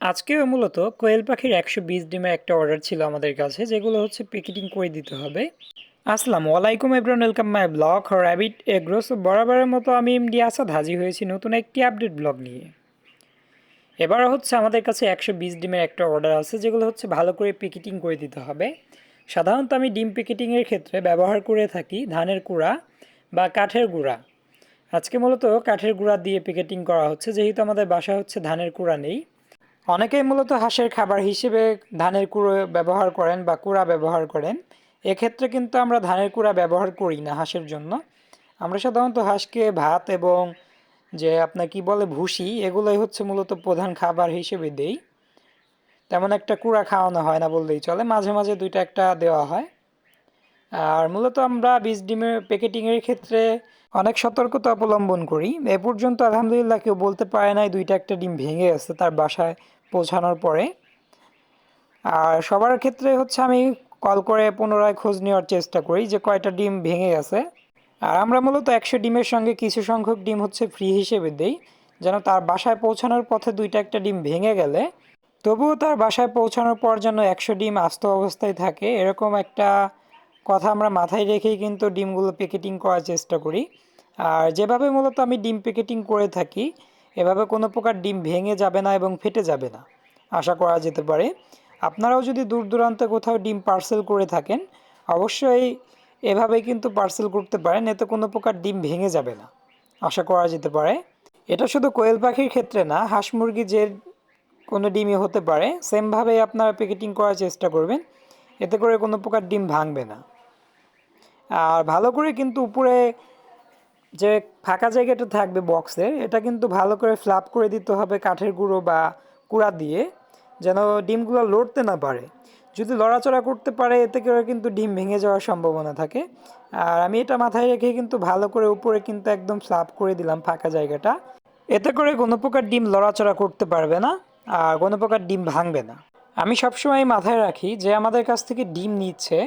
আজকেও মূলত কোয়েল পাখির একশো বিশ ডিমের একটা অর্ডার ছিল আমাদের কাছে, যেগুলো হচ্ছে প্যাকেটিং করে দিতে হবে। আসসালামু আলাইকুম everyone welcome my blog Rabbit Agros বরাবরের মতো আমি এমডি আসাদ হাজির হয়েছি নতুন একটি আপডেট ব্লগ নিয়ে। এবার হচ্ছে আমাদের কাছে একশো বিশ ডিমের একটা অর্ডার আছে, যেগুলো হচ্ছে ভালো করে প্যাকেটিং করে দিতে হবে। সাধারণত আমি ডিম প্যাকেটিংয়ের ক্ষেত্রে ব্যবহার করে থাকি ধানের কুড়া বা কাঠের গুঁড়া। আজকে মূলত কাঠের গুঁড়া দিয়ে প্যাকেটিং করা হচ্ছে, যেহেতু আমাদের বাসা হচ্ছে ধানের কুড়া নেই। অনেকেই মূলত হাঁসের খাবার হিসেবে ধানের কুড়ো ব্যবহার করেন বা কুড়া ব্যবহার করেন। এক্ষেত্রে কিন্তু আমরা ধানের কুড়া ব্যবহার করি না হাঁসের জন্য। আমরা সাধারণত হাঁসকে ভাত এবং যে আপনার কি বলে ভুসি, এগুলোই হচ্ছে মূলত প্রধান খাবার হিসেবে দেই। তেমন একটা কুড়া খাওয়ানো হয় না বললেই চলে, মাঝে মাঝে দুইটা একটা দেওয়া হয়। আর মূলত আমরা বীজ ডিমের প্যাকেটিংয়ের ক্ষেত্রে অনেক সতর্কতা অবলম্বন করি। এ পর্যন্ত আলহামদুলিল্লাহ কেউ বলতে পারে নাই দুইটা একটা ডিম ভেঙে গেছে, তার বাসায় পৌঁছানোর পরে। আর সবার ক্ষেত্রে হচ্ছে আমি কল করে পুনরায় খোঁজ নেওয়ার চেষ্টা করি যে কয়টা ডিম ভেঙে গেছে। আর আমরা মূলত একশো ডিমের সঙ্গে কিছু সংখ্যক ডিম হচ্ছে ফ্রি হিসেবে দেই, যেন তার বাসায় পৌঁছানোর পথে দুইটা একটা ডিম ভেঙে গেলে। তবুও তার বাসায় পৌঁছানোর পর যেন একশো ডিম আস্ত অবস্থায় থাকে, এরকম একটা কথা আমরা মাথায় রেখেই কিন্তু ডিমগুলো প্যাকেটিং করার চেষ্টা করি। আর যেভাবে মূলত আমি ডিম প্যাকেটিং করে থাকি এভাবে কোনো প্রকার ডিম ভেঙে যাবে না এবং ফেটে যাবে না। আশা করা যেতে পারে। আপনারাও যদি দূর দূরান্তে কোথাও ডিম পার্সেল করে থাকেন, অবশ্যই এভাবে কিন্তু পার্সেল করতে পারেন, এতে কোনো প্রকার ডিম ভেঙে যাবে না। আশা করা যেতে পারে। এটা শুধু কোয়েল পাখির ক্ষেত্রে না, হাঁস মুরগি যে কোনো ডিমই হতে পারে সেমভাবে আপনারা প্যাকেটিং করার চেষ্টা করবেন। এতে করে কোনো প্রকার ডিম ভাঙবে না। আর ভালো করে কিন্তু উপরে যে ফাঁকা জায়গাটা থাকবে বক্সের এটা কিন্তু ভালো করে ফ্লাপ করে দিতে হবে কাঠের গুঁড়ো বা কুড়া দিয়ে, যেন ডিমগুলো লড়তে না পারে। যদি লড়াচড়া করতে পারে, এতে করে কিন্তু ডিম ভেঙে যাওয়ার সম্ভাবনা থাকে। আর আমি এটা মাথায় রেখে কিন্তু ভালো করে উপরে কিন্তু একদম ফ্ল্যাপ করে দিলাম ফাঁকা জায়গাটা। এতে করে কোনো প্রকার ডিম লড়াচড়া করতে পারবে না, আর কোনো প্রকার ডিম ভাঙবে না। আমি সবসময় মাথায় রাখি যে আমাদের কাছ থেকে ডিম নিচ্ছে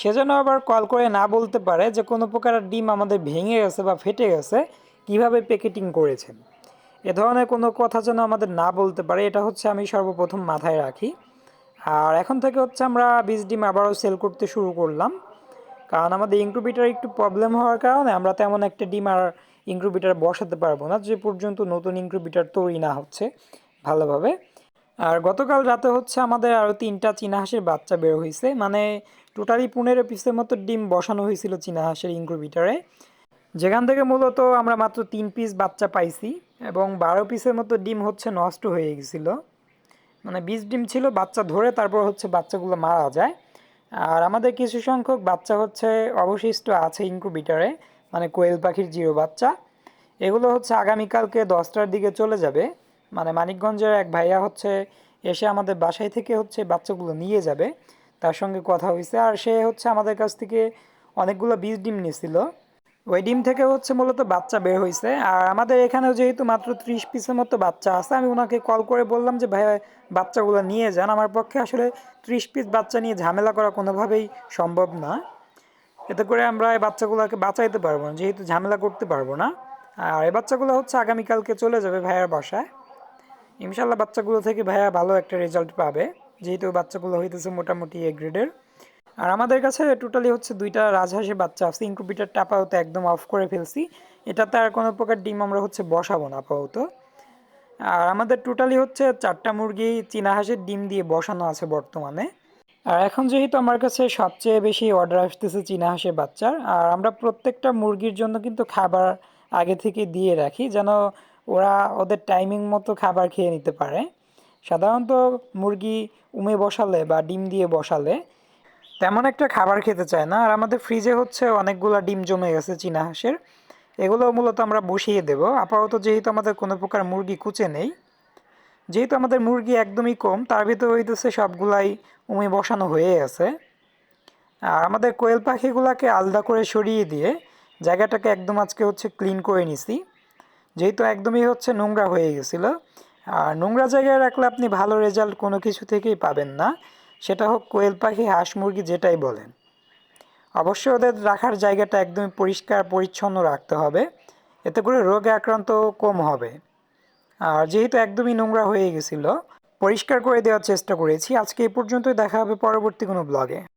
সেজন্য আবার কল করে না বলতে পারে যে কোনো প্রকার ডিম আমাদের ভেঙে গেছে বা ফেটে গেছে, কীভাবে প্যাকেটিং করেছেন? এ ধরনের কোনো কথা যেন আমাদের না বলতে পারে, এটা হচ্ছে আমি সর্বপ্রথম মাথায় রাখি। আর এখন থেকে হচ্ছে আমরা বীজ ডিম আবারও সেল করতে শুরু করলাম। কারণ আমাদের ইনক্রুবিটার একটু প্রবলেম হওয়ার কারণে আমরা তেমন একটা ডিম আর ইনক্রুবিটার বসাতে পারব না, যে পর্যন্ত নতুন ইনক্রুবিটার তৈরি না হচ্ছে ভালোভাবে। আর গতকাল রাতে হচ্ছে আমাদের আরও তিনটা চীনা হাঁসের বাচ্চা বের হয়েছে। মানে টোটালি পনেরো পিসের মতো ডিম বসানো হয়েছিল চীনা হাঁসের ইনক্রুবিটারে যেখান থেকে মূলত আমরা মাত্র তিন পিস বাচ্চা পাইছি এবং বারো পিসের মতো ডিম হচ্ছে নষ্ট হয়ে গেছিল। মানে বিশ ডিম ছিল বাচ্চা ধরে তারপর হচ্ছে বাচ্চাগুলো মারা যায়। আর আমাদের কিছু সংখ্যক বাচ্চা হচ্ছে অবশিষ্ট আছে ইনক্রুবিটারে মানে কোয়েল পাখির জিরো বাচ্চা। এগুলো হচ্ছে আগামীকালকে দশটার দিকে চলে যাবে। মানে মানিকগঞ্জের এক ভাইয়া হচ্ছে এসে আমাদের বাসায় থেকে হচ্ছে বাচ্চাগুলো নিয়ে যাবে। তার সঙ্গে কথা হয়েছে আর সে হচ্ছে আমাদের কাছ থেকে অনেকগুলো বীজ ডিম নিয়েছিল। ওই ডিম থেকে হচ্ছে মূলত বাচ্চা বের হয়েছে আর আমাদের এখানেও যেহেতু মাত্র ত্রিশ পিসের মতো বাচ্চা আছে, আমি ওনাকে কল করে বললাম যে ভাই বাচ্চাগুলো নিয়ে যান। আমার পক্ষে আসলে ত্রিশ পিস বাচ্চা নিয়ে ঝামেলা করা কোনোভাবেই সম্ভব না। এতে করে আমরা এই বাচ্চাগুলোকে বাঁচাইতে পারব না, যেহেতু ঝামেলা করতে পারব না। আর এই বাচ্চাগুলো হচ্ছে আগামীকালকে চলে যাবে ভাইয়ার বাসায়। ইনশাল্লাহ বাচ্চাগুলো থেকে ভাইয়া ভালো একটা রেজাল্ট পাবে। যেহেতু বাচ্চাগুলো হইতেছে মোটামুটি এ গ্রেডের আর আমাদের কাছে টোটালি হচ্ছে দুইটা রাজহাঁসের বাচ্চা আছে। ইনকুবিটার টাপাওতে একদম অফ করে ফেলছি। এটাতে আর কোনো প্রকার ডিম আমরা হচ্ছে বসাবো না আপাতত। আর আমাদের টোটালি হচ্ছে চারটা মুরগি চীনা হাঁসের ডিম দিয়ে বসানো আছে বর্তমানে। আর এখন যেহেতু আমার কাছে সবচেয়ে বেশি অর্ডার আসতেছে চীনা হাঁসের বাচ্চার, আর আমরা প্রত্যেকটা মুরগির জন্য কিন্তু খাবার আগে থেকে দিয়ে রাখি। যেন ওরা ওদের টাইমিং মতো খাবার খেয়ে নিতে পারে। সাধারণত মুরগি উমে বসালে বা ডিম দিয়ে বসালে তেমন একটা খাবার খেতে চায় না। আর আমাদের ফ্রিজে হচ্ছে অনেকগুলো ডিম জমে গেছে চীনা হাঁসের। এগুলো মূলত আমরা বসিয়ে দেব। আপাতত যেহেতু আমাদের কোনো প্রকার মুরগি কুচে নেই, যেহেতু আমাদের মুরগি একদমই কম, তার ভিতরে হইতেছে সবগুলাই উমে বসানো হয়ে আছে। আর আমাদের কোয়েল পাখিগুলোকে আলাদা করে সরিয়ে দিয়ে জায়গাটাকে একদম আজকে হচ্ছে ক্লিন করে নিছি। যেহেতু একদমই হচ্ছে নোংরা হয়ে গেছিল, আর নোংরা জায়গায় রাখলে আপনি ভালো রেজাল্ট কোনো কিছু থেকেই পাবেন না। সেটা হোক কোয়েল পাখি, হাঁস মুরগি, যেটাই বলেন। অবশ্যই ওদের রাখার জায়গাটা একদমই পরিষ্কার, পরিচ্ছন্ন রাখতে হবে। এতে করে রোগে আক্রান্ত কম হবে। আর যেহেতু একদমই নোংরা হয়ে গেছিল, পরিষ্কার করে দেওয়ার চেষ্টা করেছি। আজকে এই পর্যন্তই, দেখা হবে পরবর্তী কোনো ব্লগে